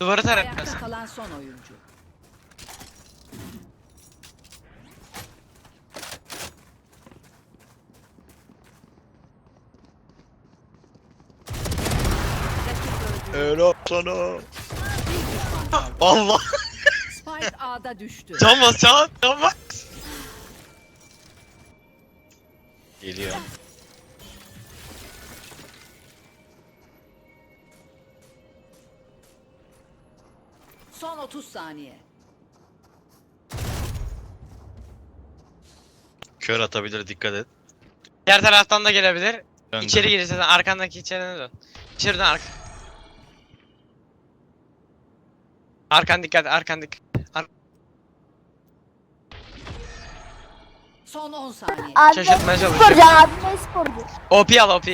Duvarı tarak Ayakta biraz. kalan son oyuncu. Rakip öldü. Sana. Allah. Spike A'da düştü. Can bas can. Can bas. Geliyor. Son 30 saniye. Kör atabilir dikkat et. Diğer taraftan da gelebilir. Döndü. İçeri girersen arkandaki içerine dön. İçeriden arka. Arkan dikkat, arkan dikkat. Ar Son 10 saniye. Abi Şaşırtmaya sporcu çalışıyorum. abi ne sporcu? OP al OP.